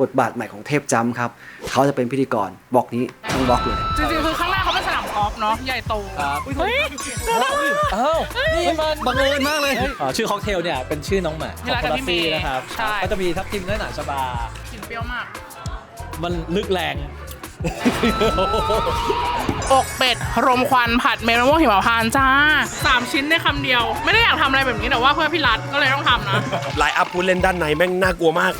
บทบาทใหม่ของเทพจำครับ เขาจะเป็นพิธีกรบล็อกนี้ทั้งบล็อกเลย จริงๆคือข้างหน้าเขาเป็นสนามกอล์ฟเนาะใหญ่โตครับเฮ้ยเจอแล้วอ้าวนี่มันบังเอิญมากเลยอ่าชื่อค็อกเทลเนี่ยเป็นชื่อน้องหมาขเวองลาคกับนละพี่ซี่เมย์นะครับ ใช่ ก็จะมีทับทิมน้อยหนาชบา กลิ่นเปรี้ยวมาก มันลึกแรง อกเป็ด รมควันผัดเมลอนมะม่วงหิมพานต์จ้าสามชิ้นในคำเดียว ไม่ได้อยากทำอะไรแบบนี้แต่ว่าเพื่อพี่รัฐก็เลยต้องทำนะ ไลน์อัพผู้เล่นด้านในแม่งน่ากลัวมาก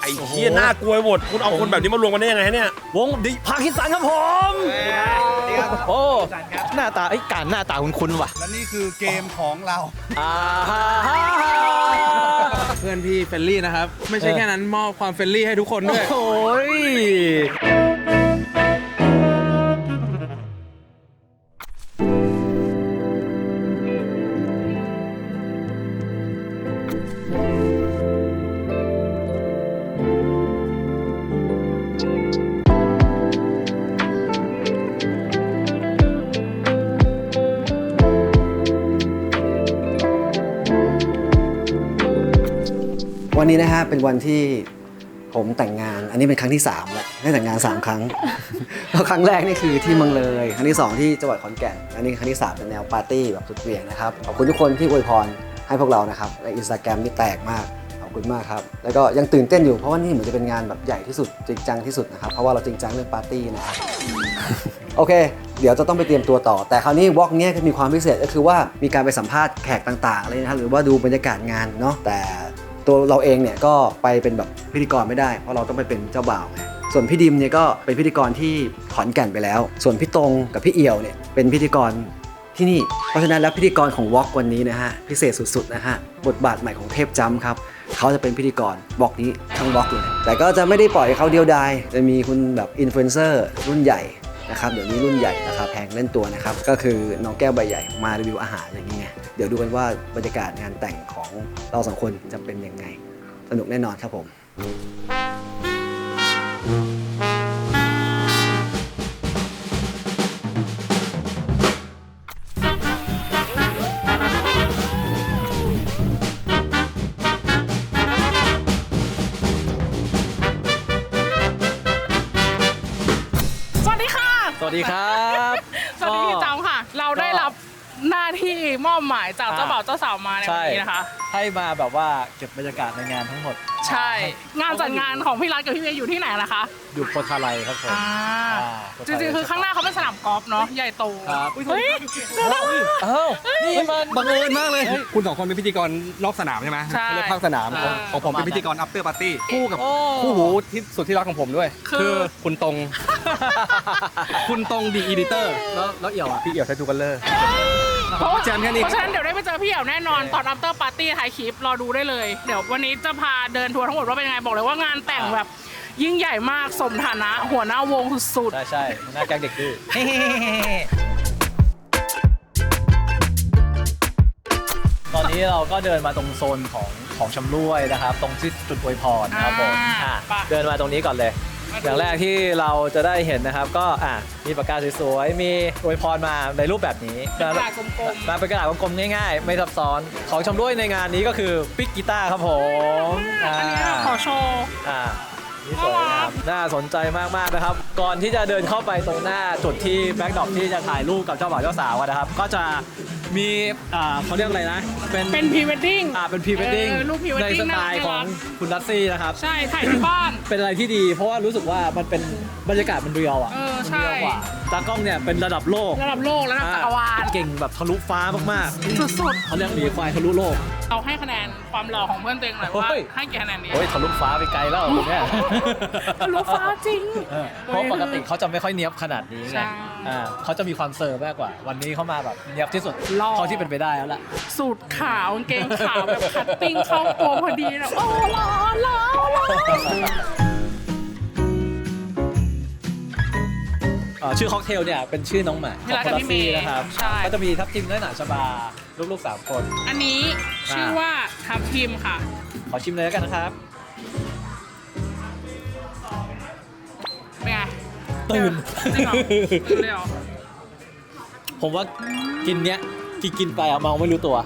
ไอ้เหี้ยน่ากลัวไปหมดคุณเอาคนแบบนี้มารวมกันได้ยังไงเนี่ยวงดิพาคิสันครับผมโอ้หน้าตาไอ้ยการหน้าตาคุ้นๆว่ะและนี่คือเกมของเรา อ่าฮ่าฮ่าฮ่าเพื่อนพี่เฟลลี่นะครับ ไม่ใช่แค่นั้นมอบความเฟลลี่ให้ทุกคนด้วย โอ้ย วันนี้นะฮะเป็นวันที่ผมแต่งงาน อันนี้เป็นครั้งที่3แล้วได้แต่งงาน 3 ครั้งแล้วครั้งแรกนี่คือที่เมืองเลย ครั้งที่ 2 ที่จังหวัดขอนแก่น อันนี้ครั้งที่ 3 เป็นแนวปาร์ตี้แบบสุดเหวี่ยงนะครับ ขอบคุณทุกคนที่อวยพรให้พวกเรานะครับ ในอินสตาแกรมนี่แตกมาก ขอบคุณมากครับ แล้วก็ยังตื่นเต้นอยู่เพราะว่านี่เหมือนจะเป็นงานแบบใหญ่ที่สุดจริงจังที่สุดนะครับ เพราะว่าเราจริงจังเรื่องปาร์ตี้นะครับ โอเค เดี๋ยวจะต้องไปเตรียมตัวต่อ แต่คราวนี้วอล์กเนี้ยก็มีความพิเศษก็คือว่ามีการไปสัมภาษณ์แขกต่างๆอะไรนะครับ หรือว่าดูบรรยากาศงานเนาะ แต่ ตัวเราเองเนี่ยก็ไปเป็นแบบพิธีกรไม่ได้ เพราะเราต้องไปเป็นเจ้าบ่าวไงส่วนพี่ดิมเนี่ยก็เป็นพิธีกรที่ขอนแก่นไปแล้ว ส่วนพี่ตรงกับพี่เอี่ยวเนี่ยเป็นพิธีกรที่นี่ เพราะฉะนั้นแล้วพิธีกรของวอล์กวันนี้นะฮะพิเศษสุดๆนะฮะบทบาทใหม่ของเทพจำครับเขาจะเป็นพิธีกรบอกนี้ทั้งบล็อกเลยแต่ก็จะไม่ได้ปล่อยให้เขาเดียวดายจะมีคุณแบบอินฟลูเอนเซอร์รุ่นใหญ่ นะครับเดี๋ยวนี้รุ่นใหญ่ราคาแพงเล่นตัวนะครับก็คือน้องแก้วใบใหญ่มารีวิวอาหารอย่างนี้ไงเดี๋ยวดูกันว่าบรรยากาศงานแต่งของเราสองคนจะเป็นยังไง สนุกแน่นอนครับผม ดีครับ มอบหมายจากเจ้าบ่าวเจ้าสาวมาในวันนี้นะคะ ให้มาแบบว่าเก็บบรรยากาศในงานทั้งหมด ใช่ งานจัดงานของพี่รัฐกับพี่เมย์อยู่ที่ไหนนะคะ อยู่โพธาไลครับผมอ่าอ่าจริงๆคือข้างหน้าเขาเป็นสนามกอล์ฟเนาะใหญ่โตครับเฮ้ยเจอแล้วอ้าวนี่มันบังเอิญมากเลย คุณสองคนเป็นพิธีกรนอกสนามใช่ไหมใช่เขาเรียกภาคสนามอ่าของผมเป็นพิธีกร after party คู่กับโอ้คู่หูที่สุดที่รักของผมด้วย คือคุณตรง คุณตรงดีอีดิเตอร์แล้วแล้วเอี่ยวอะพี่เอี่ยวใช้ทูคัลเลอร์ เพราะว่าแจมแค่นี้เพราะฉะนั้นเดี๋ยวได้ไปเจอพี่เอ๋วแน่นอนตอน after party ถ่ายคลิปรอดูได้เลย เดี๋ยววันนี้จะพาเดินทัวร์ทั้งหมดว่าเป็นยังไงบอกเลยว่างานแต่งแบบ ยิ่งใหญ่มากสมฐานะ หัวหน้าวงสุดใช่ใช่หน้าแก๊งเด็กดื้อตอนนี้เราก็เดินมาตรงโซนของของชำร่วยนะครับ ตรงที่จุดอวยพรนะครับผมอ่าอะไปเดินมาตรงนี้ก่อนเลยมาดู อย่างแรกที่เราจะได้เห็นนะครับ ก็อะมีปากกาสวยๆ มีอวยพรมาในรูปแบบนี้ๆกระดาษกลมมาเป็นกระดาษกลมๆง่ายๆ ไม่ซับซ้อน ของชำร่วยในงานนี้ก็คือปิกกีตาร์ครับผมๆอันนี้ขอโชว์อ่า นี่สวยนะครับน่าสนใจมากๆนะครับ ก่อนที่จะเดินเข้าไปตรงหน้าจุดที่แบ็กดรอปที่จะถ่ายรูปกับเจ้าบ่าวเจ้าสาวอะนะครับ ก็จะมีอ่าเขาเรียกอะไรนะ เป็นเป็นพรีเวดดิ้ง อ่าเป็นพรีเวดดิ้งเออรูป pre-wedding ในสไตล์น่ารัก ของคุณรัสซี่นะครับ ใช่ ถ่ายที่บ้าน เป็นอะไรที่ดี เพราะว่ารู้สึกว่ามันเป็น บรรยากาศมันเรียวอะเออมันใช่เรียวกว่าตากล้องเนี่ยเป็นระดับโลกระดับโลกระดับจักรวาลเก่งแบบทะลุฟ้ามากสุดๆเขาเรียกหมีควายทะลุโลกๆเราให้คะแนนความหล่อของเพื่อนตัวเองหน่อยว่าเฮ้ย ให้กี่คะแนนดี โอ้ยทะลุฟ้าไปไกลแล้วเนี่ยทะลุฟ้าจริง เออเพราะปกติเขาจะไม่ค่อยเนี้ยบขนาดนี้ใช่ ไงอ่าเขาจะมีความเซอร์มากกว่า วันนี้เขามาแบบเนี้ยบที่สุดหล่อเท่าที่เป็นไปได้แล้วล่ะ สูตรขาวกางเกงขาวแบบคัตติ้งเข้าตัวพอดีนะโอ้หล่อหล่อหล่อ อ่าชื่อค็อกเทลเนี่ยเป็นชื่อน้องหมาของคนละซี่นะครับใช่ ก็จะมีทับทิมน้อยหนาชบาลูกๆสามคน อันนี้ชื่อว่าทับทิมค่ะ ขอชิมเลยแล้วกันนะครับ เป็นไงตื่น จริงเหรอตื่นเลยเหรอผมว่ากินเนี้ยกินกินไปอะเมาไม่รู้ตัว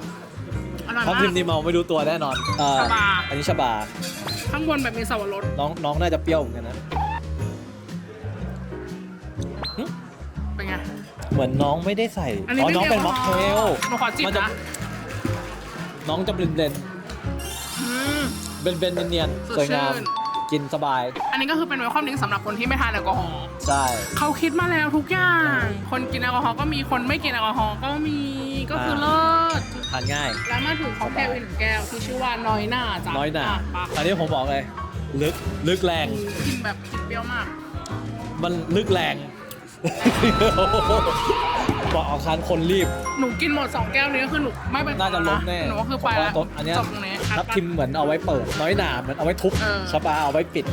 อร่อยทับมาทิกมนี่เมาไม่รู้ตัวแน่นอนเอ่อชบา อันนี้ชบาขข้างบนแบบมีสับปะรดน้องน้องน่าจะเปรี้ยวเหมือนกันนะ เหมือนน้องไม่ได้ใส่อันนี้อ๋อไม่น้องมีเป็นแอม็อกลเทกอฮอลล์หนูขอจิบมัจะนะน้องจะเบลนเบลนอืม เบลนเบลนเนียนสๆดสวยงามชื่นกินสบายอันนี้ก็คือเป็นเวลคอมดิ้งสำหรับคนที่ไม่ทานแอลกอฮอล์ใช่เขาคิดมาแล้วทุกอย่าง คนกินแอลกอฮอล์ก็มีคนไม่กินแอลกอฮอล์ก็มีก็คือเลิศทานง่าย แล้วมาถึงค็อกเทลอีกหนึ่งแก้วที่ชื่อว่าน้อยหน้าจ้ะน้อยหนาะปะอันนี้ผมบอกเลย ลึกลึกแรง กินแบบกินเปรี้ยวมาก มันลึกแรง บอกเอาคันคนรีบ หนูกินหมดสองแก้วนี้ก็คือหนูไม่เป็นน่าจะล้มแน่หนูก็คือไปแล้วผมว่าโต๊ะอันเนี้ย จบตรงนี้ทับทิมเหมือนเอาไว้เปิด น้อยหนาเหมือนเอาไว้ทุบเออชาปาเอาไว้ปิด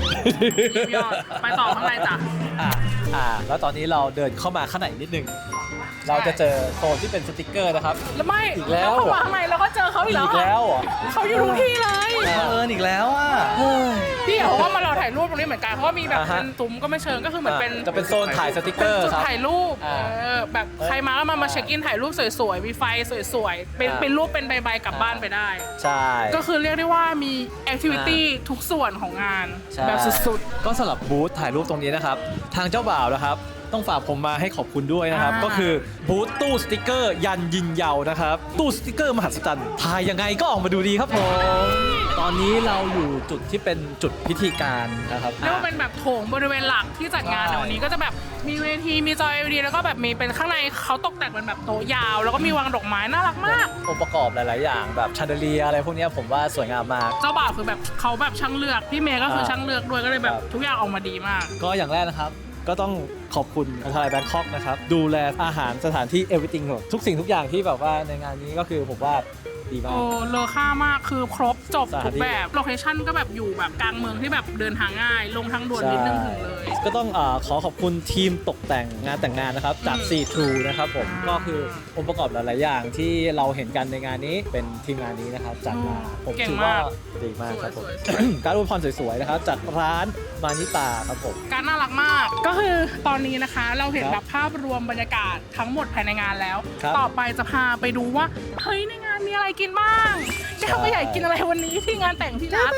ยอดไปต่อข้างในจ้ะ อ่าอ่า แล้วตอนนี้เราเดินเข้ามาข้างในนิดนึง เราจะเจอโซนที่เป็นสติกเกอร์นะครับ แล้วไม่อีกแล้ว เข้ามาข้างในแล้วก็เจอเขาอีกแล้วอีกแล้วเหรอเขาอยู่ทุกที่เลยเอิญอีกแล้วอะ พี่เขาก็มาเรา ถ่ายรูปตรงนี้เหมือนกันเขาก็มีแบบอ่าฮะ เป็นตุ้มก็ไม่เชิงก็คือเหมือนเป็นจะเป็นโซนถ่ายสติกเกเป็อนร์จุดครับ ถ่ายรูปอ่าเออแบบใครมาก็มามาเช็คอินถ่ายรูปสวยๆมีไฟสวยๆเป็นอ่า เป็นรูปเป็นใบๆกลับบ้านไปได้ ใช่ ก็คือเรียกได้ว่ามีแอคทิวิตี้ทุกส่วนของงานใช่ แบบสุด ก็สำหรับบูธถ่ายรูปตรงนี้นะครับ ทางเจ้าบ่าวนะครับ ต้องฝากผมมาให้ขอบคุณด้วยนะครับ อ่า ก็คือบูธตู้สติกเกอร์ ยันยิงเยาวนะครับ ตู้สติกเกอร์มหัศจรรย์ถ่ายยังไงก็ออกมาดูดีครับผม ตอนนี้เราอยู่จุดที่เป็นจุดพิธีการนะครับๆเรียกว่าเป็นแบบโถงบริเวณหลักที่จัดงานใช่ในวันนี้ก็จะแบบมีเวทีมีจอ LED แล้วก็แบบมีเป็นข้างในเขาตกแต่งเป็นแบบโต๊ะยาว แล้วก็มีวางดอกไม้น่ารักมากองค์ประกอบหลาย ๆ อย่างแบบชาเดเลียอะไรพวกเนี้ยผมว่าสวยงามมาก เจ้าบ่าวคือแบบเขาแบบช่างเลือกพี่เมย์ก็คืออ่าช่างเลือกด้วยก็เลยแบบครับทุกอย่างออกมาดีมาก ก็อย่างแรกนะครับก็ต้องขอบคุณทายแบงคอกนะครับ ดูแลอาหารสถานที่ everything หมดทุกสิ่งทุกอย่างที่แบบว่าในงานนี้ก็คือผมว่า ดีมาก โอ้เลอค่ามากคือครบจบสถานทุกที่แบบ โลเคชั่นก็แบบอยู่แบบกลางเมืองที่แบบเดินทางง่าย ลงทางด่วนนิดนึงถึงเลย ก็ต้องเออขอขอบคุณทีมตกแต่งงานแต่งงานนะครับจากอืม C True นะครับผมอ่าก็คือองค์ประกอบหลาย ๆ อย่างที่เราเห็นกันในงานนี้เป็นทีมงานนี้นะครับจัดมาอืมผมเก่งถือว่ามาก ดีมากครับผมสวยๆสวยการอวยพรสวย ๆ นะครับจากร้านมานิตาครับผม การน่ารักมาก ก็คือตอนนี้นะคะเราเห็นครับแบบภาพรวมบรรยากาศทั้งหมดภายในงานแล้ว ครับต่อไปจะพาไปดูว่าเฮ้ยในงานมีอะไรกินบ้างแกไม่อยากกินอะไรวันนี้ที่งานแต่งพี่รัฐ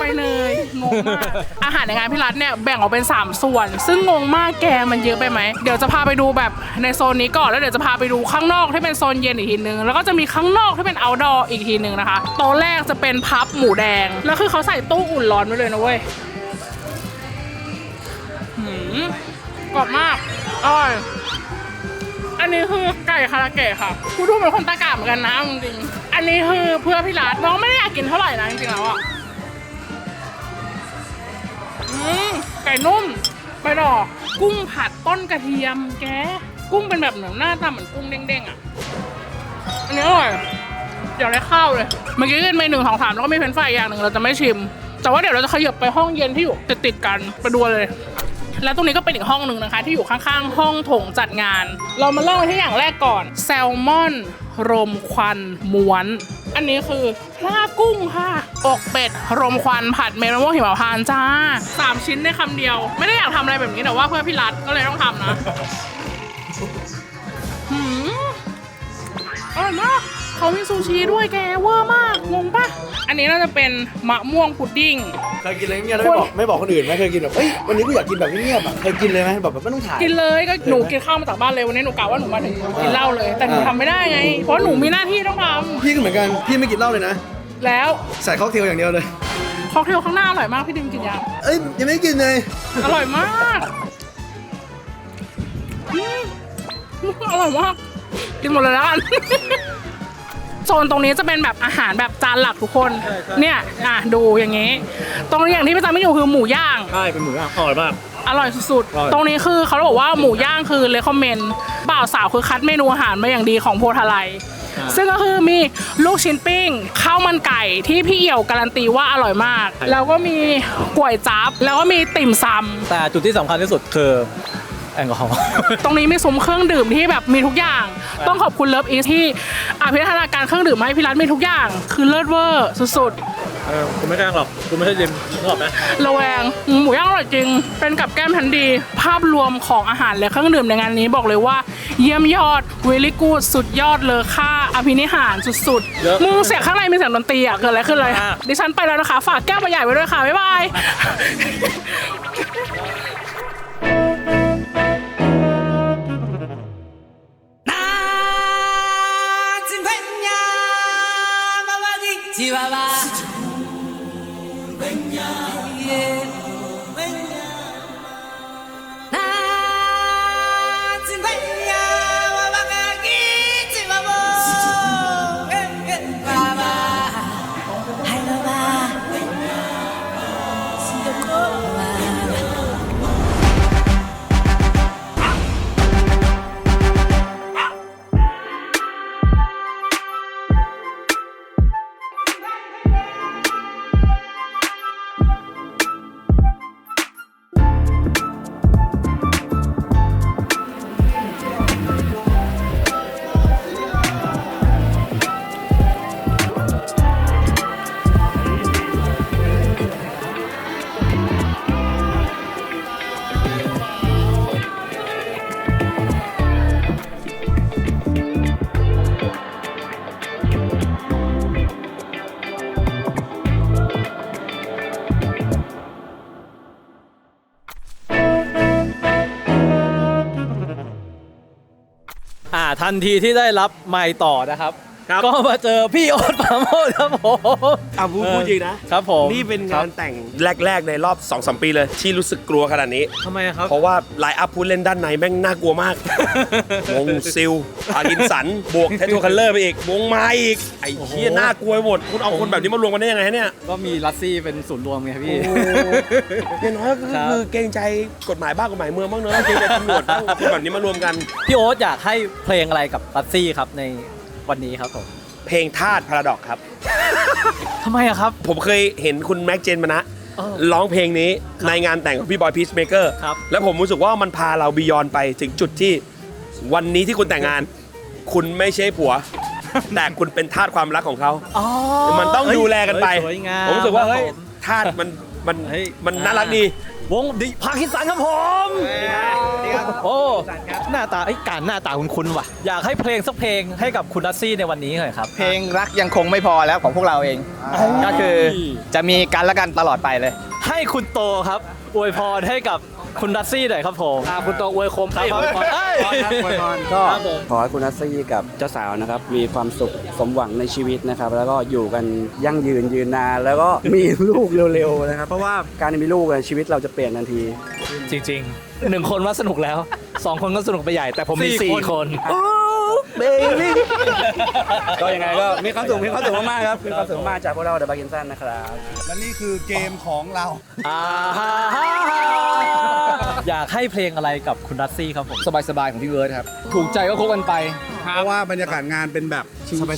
ไปเลยงงมากอาหารในงานพี่รัฐเนี่ยแบ่งออกเป็น 3ส่วน ซึ่งงงมากแกมันเยอะไปไหม เดี๋ยวจะพาไปดูแบบในโซนนี้ก่อนแล้วเดี๋ยวจะพาไปดูข้างนอกที่เป็นโซนเย็นอีกทีนึง แล้วก็จะมีข้างนอกที่เป็น outdoor อีกทีนึงนะคะ โต๊ะแรกจะเป็นพับหมูแดง แล้วคือเขาใส่ตู้อุ่นร้อนไว้เลยนะเว้ยหืมกรอบมากอร่อยอันนี้คือไก่คาราเกะค่ะกูดูเป็นคนตะกาเหมือนกันนะจริงอันนี้คือเพื่อพี่รัฐน้องไม่ได้อยากกินเท่าไหร่นะจริงๆแล้วอะอืมไก่นุ่ม ไปดอก กุ้งผัดต้นกระเทียม แก กุ้งเป็นแบบเหมือนหน้าตาเหมือนกุ้งเด้งๆอะ อันนี้อร่อย เดี๋ยวได้ข้าวเลย เมื่อกี้ขึ้นไปหนึ่งสองสามแล้วก็มีเฟรนช์ฟอย่างหนึ่งเราจะไม่ชิม แต่ว่าเดี๋ยวเราจะขยับไปห้องเย็นที่อยู่ติดๆกันไปดูเลย แล้วตรงนี้ก็เป็นอีกห้องหนึ่งนะคะ ที่อยู่ข้างๆ ห้องโถงจัดงาน เรามาเริ่มที่อย่างแรกก่อน แซลมอนรมควันม้วน อันนี้คือพลากุ้งค่ะ อกเป็ด รมควันผัดเมลมะม่วงหิมพานต์จ้าสามชิ้นในคำเดียว ไม่ได้อยากทำอะไรแบบนี้แต่ว่าเพื่อพี่รัฐก็เลยต้องทำนะ หืมอร่อยมาก เขามีซูชิด้วยแกเวอร์มากงงปะอันนี้น่าจะเป็นมะม่วงพุดดิ้ง เคยกินอะไรเงี้ยแล้วไม่บอกไม่บอกคนอื่นไหมเคยกินแบบเอ้ยวันนี้กูอยากกินแบบเงียบๆอะเคยกินเลยไหมแบบไม่ต้องถ่าย กินเลยก็หนูกินข้าวมาจากบ้านเลยวันนี้หนูกะว่าหนูมาถึงกินเหล้าเลย แต่หนูทำไม่ได้ไง เพราะหนูมีหน้าที่ต้องทพี่ก็เหมือนกันพี่ไม่กินเหล้าเลยนะำแล้วใส่ค็อกเทลอย่างเดียวเลย ค็อกเทลข้างหน้าอร่อยมากพี่ดิมกินยังเอ้ยยังไม่ได้กินเลยอร่อยมากอืมอร่อยมากกินหมดเลยแล้วกัน โซนตรงนี้จะเป็นแบบอาหารแบบจานหลักทุกคน เนี่ยอะดูอย่างนี้ ตรงนี้อย่างที่พี่จำไม่อยู่คือหมูย่าง ใช่เป็นหมูย่างอร่อยมาก อร่อยสุดอร่อยๆตรงนี้คือเขาบอกว่าหมูย่างคือเลคอมเมนบ่าวสาวคือคัดเมนูอาหารมาอย่างดีของโพธาไลยซึ่งก็คือมีลูกชิ้นปิ้งข้าวมันไก่ที่พี่เอี่ยวการันตีว่าอร่อยมาก แล้วก็มีก๋วยจั๊บแล้วก็มีติ่มซำแต่จุดที่สำคัญที่สุดคือ แอลกอฮอล์ ตรงนี้มีซุ้มเครื่องดื่มที่แบบมีทุกอย่าง ต้องขอบคุณเลิฟอีทที่อภิรนาการเครื่องดื่มมาให้พี่รัฐมีทุกอย่าง คือเลิศเวอร์สุดเออกูไม่กล้าหรอกกูไม่ใช่ยิมนึกออกไหมๆ ระแวงหมูย่างอร่อยจริง เป็นกับแก้มทันดี ภาพรวมของอาหารและเครื่องดื่มในงานนี้บอกเลยว่า เยี่ยมยอดเวลิกูดสุดยอดเลยค่าอภินิหารสุดเยอะๆมึงเสียงข้างในมีเสียงดนตรีอะเกิดอะไรขึ้นเลยอะดิฉันไปแล้วนะคะ ฝากแก้วมาใหญ่ไว้ด้วยค่ะบ๊ายบาย ကြည်ပါပါ อ่าทันทีที่ได้รับไมค์ต่อนะครับ ครับ ก็มาเจอพี่โอ๊ตปราโมดครับผมเอาพูดพูดจริงนะ ครับผมนี่เป็นครังาบนแต่งแรก ๆ ในรอบ2อสปีเลย ที่รู้สึกกลัวขนาดนี้ ทำไมอะครับ เพราะว่าไลน์อัพผู้เล่นด้านในแม่งน่ากลัวมากวงซิลอากินสัน บวกเททูคัลเลอร์ไปอีก วงไม้อีก ไอ้เหี้ยน่ากลัวไปหมด คุณเอาคนแบบนี้มารวมกันได้ยังไงเนี่ย ก็มีลัสซี่เป็นศูนย์รวมไงพี่ อย่างน้อยก็ครับคือเกรงใจกฎหมายบ้างกฎหมายเมืองบ้างเนอะเกรงใจตำรวจบ้างคนแบบนี้มารวมกัน พี่โอ๊ตอยากให้เพลงอะไรกับลัสซี่ครับใน วันนี้ครับผมเพลงทาสพาราดอกครับ ทำไมอะครับ ผมเคยเห็นคุณแม็กเจนมานะเออร้องเพลงนี้ในงานแต่งของพี่บอยพีชเมเกอร์ครับ แล้วผมรู้สึกว่ามันพาเราบียอนไปถึงจุดที่วันนี้ที่คุณแต่งงาน คุณไม่ใช่ผัว แต่คุณเป็นทาสความรักของเขา อ๋อ มันต้องดูแลกันไป เฮ้ยสวยงามผมรู้สึกว่าคเฮ้บยผมทาสมันมันเฮ้ยมันน่ารักดี วงดิพาคินสันครับผมโอ้หน้าตาไอ้ยการหน้าตาคุณคุณว่ะ อยากให้เพลงสักเพลงให้กับคุณลัสซี่ในวันนี้หน่อยครับ เพลงรักยังคงไม่พอแล้วของพวกเราเอง ก็คือจะมีกันและกันตลอดไปเลย ให้คุณโตครับอวยพรให้กับ คุณลัสซี่หน่อยครับผมคุณโตอวยคมครับเอ้ย ก็ครับผม ขอให้คุณนัสซี่กับเจ้าสาวนะครับ มีความสุขสมหวังในชีวิตนะครับ แล้วก็อยู่กันยั่งยืนยืนนานแล้วก็มีลูกเร็วๆนะครับ เพราะว่าการมีลูกอะชีวิตเราจะเปลี่ยนทันที จริงๆหนึ่งคนว่าสนุกแล้วสองคนก็สนุกไปใหญ่ แต่ผมมีสี่สี่คนคนเบ บี้ก็ยังไงก็มีความสุขมีความสุขมากๆครับมีความสุขมากจากพวกเราเดอะบากินสันนะครับ และนี่คือเกมของเรา อ่าฮ่าฮ่าฮ่า อยากให้เพลงอะไรกับคุณรัสซี่ครับผม สบายๆของพี่เวิร์ดครับ ถูกใจก็คบกันไป เพราะว่าบรรยากาศงานเป็นแบบ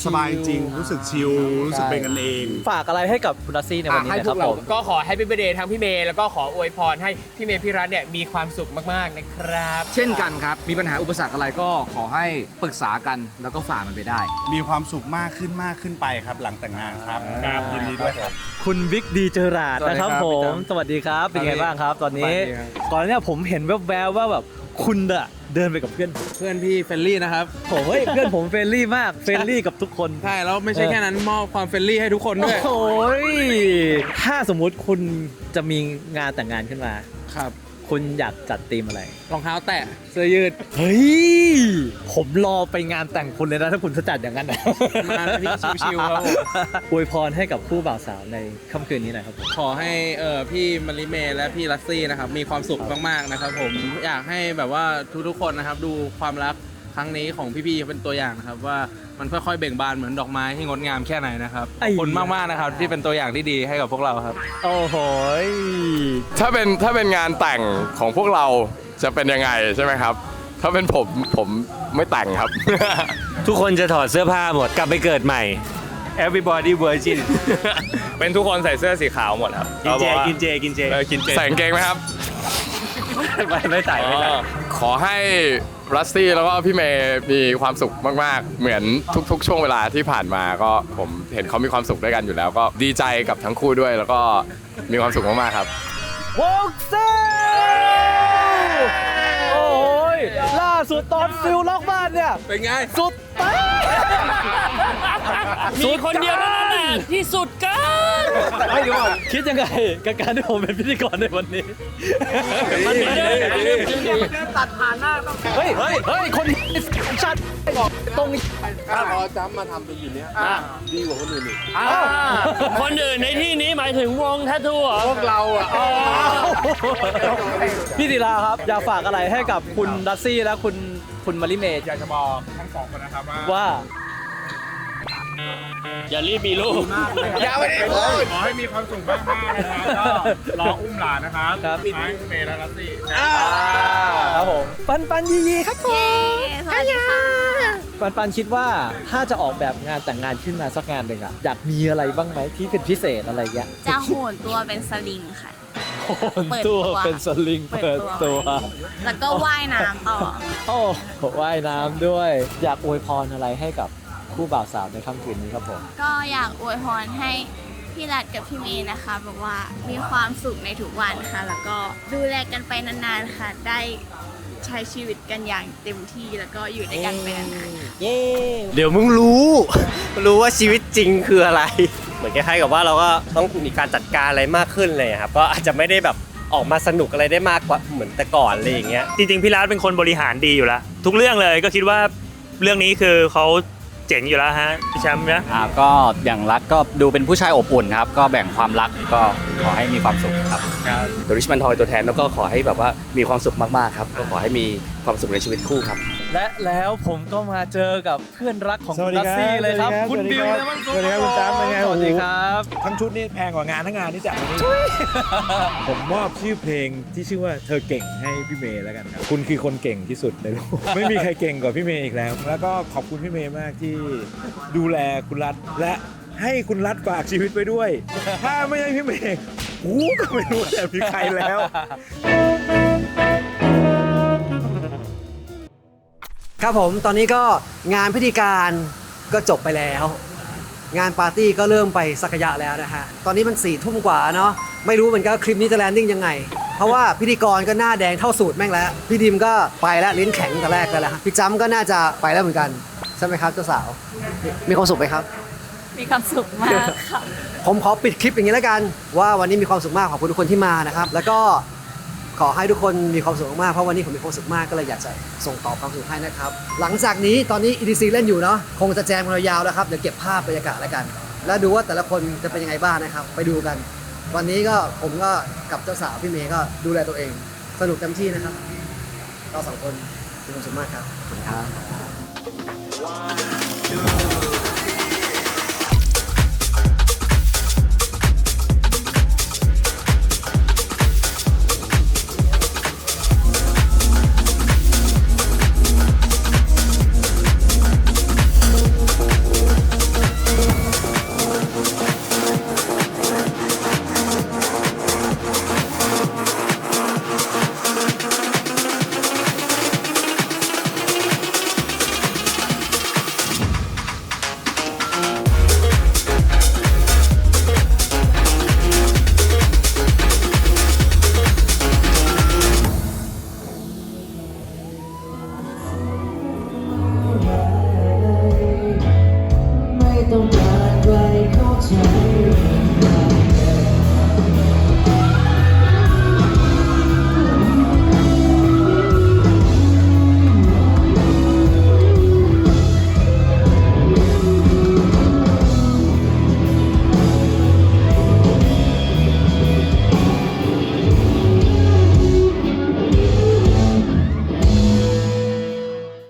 สบายๆจริงรู้สึกชิลรู้สึกเป็นกันเอง ฝากอะไรให้กับคุณรัสซี่ในวันนี้ให้นะพควรักบเราผมก็ขอให้พี่เบเดย์ทั้งพี่เมย์แล้วก็ขออวยพรให้พี่เมย์พี่รัตเนี่ยมีความสุขมากๆนะครับ เช่นกันครับ มีปัญหาอุปสรรคอะไรก็ขอให้ปรึกษากันแล้วก็ฝ่ามันไปได้ มีความสุขมากขึ้นมากขึ้นไปครับ หลังแต่งงานครับครับยินดีด้วยครับ คุณวิกดีเจอราดนะครับสผวัสดีครัมบสวัสดีครับ เป็นไงบ้างครับ ตอนนี้ สวัสดีครับ ก่อนหน้าผมเห็นแวบๆว่าแบบคุณอะเดินไปกับเพื่อนเพื่อนพี่เฟรนลี่นะครับโอ้ยเพื่อนผมเฟรนลี่มากเฟรนลี่กับทุกคน ใช่ แล้วไม่ใช่แค่นั้นมอบความเฟรนลี่ให้ทุกคนด้วย โอ้ยถ้าสมมุติคุณจะมีงานแต่งงานขึ้นมา ครับ คุณอยากจัดธีมอะไร รองเท้าแตะเสื้อยืด เฮ้ย ผมรอไปงานแต่งคุณเลยนะ ถ้าคุณจะจัดอย่างนั้นนะงานที่ชิวๆครับผม อวยพรให้กับคู่บ่าวสาวในค่ำคืนนี้หน่อยครับผม ขอให้เอ่อพี่มาริเมย์และพี่ลัสซี่นะครับมีความสุขมากๆนะครับผมอยากให้แบบว่าทุกๆคนนะครับดูความรัก ครั้งนี้ของพี่ๆเป็นตัวอย่างนะครับ ว่ามันค่อยๆเบ่งบานเหมือนดอกไม้ที่งดงามแค่ไหนนะครับขอบคุณมากๆนะครับที่เป็นตัวอย่างที่ดีให้กับพวกเราครับ โอ้โหยถ้าเป็นถ้าเป็นงานแต่งของพวกเราจะเป็นยังไงใช่ไหมครับ ถ้าเป็นผมผมไม่แต่งครับ ทุกคนจะถอดเสื้อผ้าหมดกลับไปเกิดใหม่ everybody virgin เป็นทุกคนใส่เสื้อสีขาวหมดครับกินเจขาบอกว่ากินเจ กินเจ เออกินเจใส่กางเกงไหมครับ ไม่ไม่ใส่ไม่ใส่อ๋อขอให้ รัสซี่แล้วก็พี่เมย์มีความสุขมากๆ เหมือนทุกๆ ช่วงเวลาที่ผ่านมาก็ผมเห็นเขามีความสุขด้วยกันอยู่แล้ว ก็ดีใจกับทั้งคู่ด้วย แล้วก็มีความสุขมากๆครับวงซิลโอ้ยล่าสุดตอนซิลล็อกบ้านเนี่ย เป็นไง สุดตา มีคนเดียวเท่านั้นแหละที่สุดกัน ไม่รู้ว่าคิดยังไงกับการที่ผมเป็นพิธีกรในวันนี้ มันเป็นเรื่องตัดผ่านหน้าต้องเฮ้ย เฮ้ย เฮ้ย คนชัดบอกตรงถ้าพอจำมาทำเป็นอยู่เนี้ยดีกว่าคนอื่นอีกอ่าคนอื่นในที่นี้หมายถึงวงแททูเหรอ พวกเราอะพี่ศิลาครับ อยากฝากอะไรให้กับคุณดัซซี่และคุณ คุณมาริเมย์อยากจะบอกทั้งสองคนนะครับว่าว่า อย่ารีบมีลูก อย่าไปดิขอให้มีความสุขมากๆนะครับก็รออุ้มหลานนะครับครับท้ายเมย์และลัสซี่ครับผมปันปันยียีครับผมสวัสดีค่ะปันปันคิดว่าถ้าจะออกแบบงานแต่งงานขึ้นมาสักงานหนึ่งอะอยากมีอะไรบ้างไหมที่เป็นพิเศษอะไรเงี้ยจะโหนตัวเป็นสลิงค่ะโอ นเปิดตัตัววเป็นสลิงเปิเปิดดตัตัววแล้วก็ว่ายน้ำต่อ โอ้ว่ายน้ำด้วย อยากอวยพรอะไรให้กับคู่บ่าวสาวในค่ำคืนนี้ครับผม ก็อยากอวยพรให้พี่รัฐกับพี่เมย์นะคะแบบว่ามีความสุขในทุกวันค่ะ แล้วก็ดูแลกันไปนานๆค่ะ ได้ใช้ชีวิตกันอย่างเต็มที่แล้วก็อยู่ด้วยกันไปนานๆเย้เดี๋ยวมึงรู้ รู้ว่าชีวิตจริงคืออะไรเห มือนคล้ายๆกับว่าเราก็ต้องมีการจัดการอะไรมากขึ้นเลยครับก็อาจจะไม่ได้แบบออกมาสนุกอะไรได้มากกว่าเหมือนแต่ก่อนอะไรอย่างเงี้ยจริงๆพี่รัฐเป็นคนบริหารดีอยู่แล้วทุกเรื่องเลยก็คิดว่าเรื่องนี้คือเขาเจ๋งอยู่แล้วฮะพี่แชมป์นะอ่าก็อย่างรักก็ดูเป็นผู้ชายอบอุ่นครับ ก็แบ่งความรักก็ขอให้มีความสุขครับตัวริชมันทอยตัวแทนแล้วก็ขอให้แบบว่ามีความสุขมากๆครับก็ขอให้มีความสุขในชีวิตคู่ครับ และแล้วผมก็มาเจอกับเพื่อนรักของสวัสดีดัซครับซี่เลยครับสวัสดีครับคุณบิวสวัสดีเลครับมันสวัสดีครับคุณจ๊บเป็นไงสวัสดีโอ้โหครับ ทั้งชุดนี่แพงกว่างานทั้งงานที่จัดวันนี้ผมมอบชื่อเพลงที่ชื่อว่าเธอเก่งให้พี่เมย์แล้วกันครับ คุณคือคนเก่งที่สุดในโลก ไม่มีใครเก่งกว่าพี่เมย์อีกแล้ว แล้วก็ขอบคุณพี่เมย์มากที่ดูแลคุณรัฐและให้คุณรัฐฝากชีวิตไว้ด้วย ถ้าไม่ใช่พี่เมย์กูก็ไม่รู้จะมีใครแล้ว ครับผมตอนนี้ก็งานพิธีการก็จบไปแล้ว งานปาร์ตี้ก็เริ่มไปสักระยะแล้วนะฮะตอนนี้มันสี่ทุ่มกว่าเนาะไม่รู้เหมือนกันว่าคลิปนี้จะแลนดิ้งยังไง เพราะว่าพิธีกรก็หน้าแดงเท่าสูตรแม่งแล้ว พี่ดิมก็ไปแล้วลิ้นแข็งแต่แรกแล้วฮะพี่จ้ำก็น่าจะไปแล้วเหมือนกันใช่ไหมครับเจ้าสาวมีมีความสุขไหมครับ มีความสุขมากค่ะ ผมขอปิดคลิปอย่างนี้แล้วกัน ว่าวันนี้มีความสุขมากขอบคุณทุกคนที่มานะครับ แล้วก็ ขอให้ทุกคนมีความสุขมากเพราะวันนี้ผมมีความสุขมากก็เลยอยากจะส่งต่อความสุขให้นะครับ หลังจากนี้ตอนนี้ EDC เล่นอยู่เนาะคงจะแจมกันยาวๆแล้วครับเดี๋ยวเก็บภาพบรรยากาศแล้วกัน แล้วดูว่าแต่ละคนจะเป็นยังไงบ้างนะครับ ไปดูกัน วันนี้ก็ผมก็กับเจ้าสาวพี่เมย์ก็ดูแลตัวเอง สนุกเต็มที่นะครับเราสองคนมีความสุขมากครับขอบคุณครับ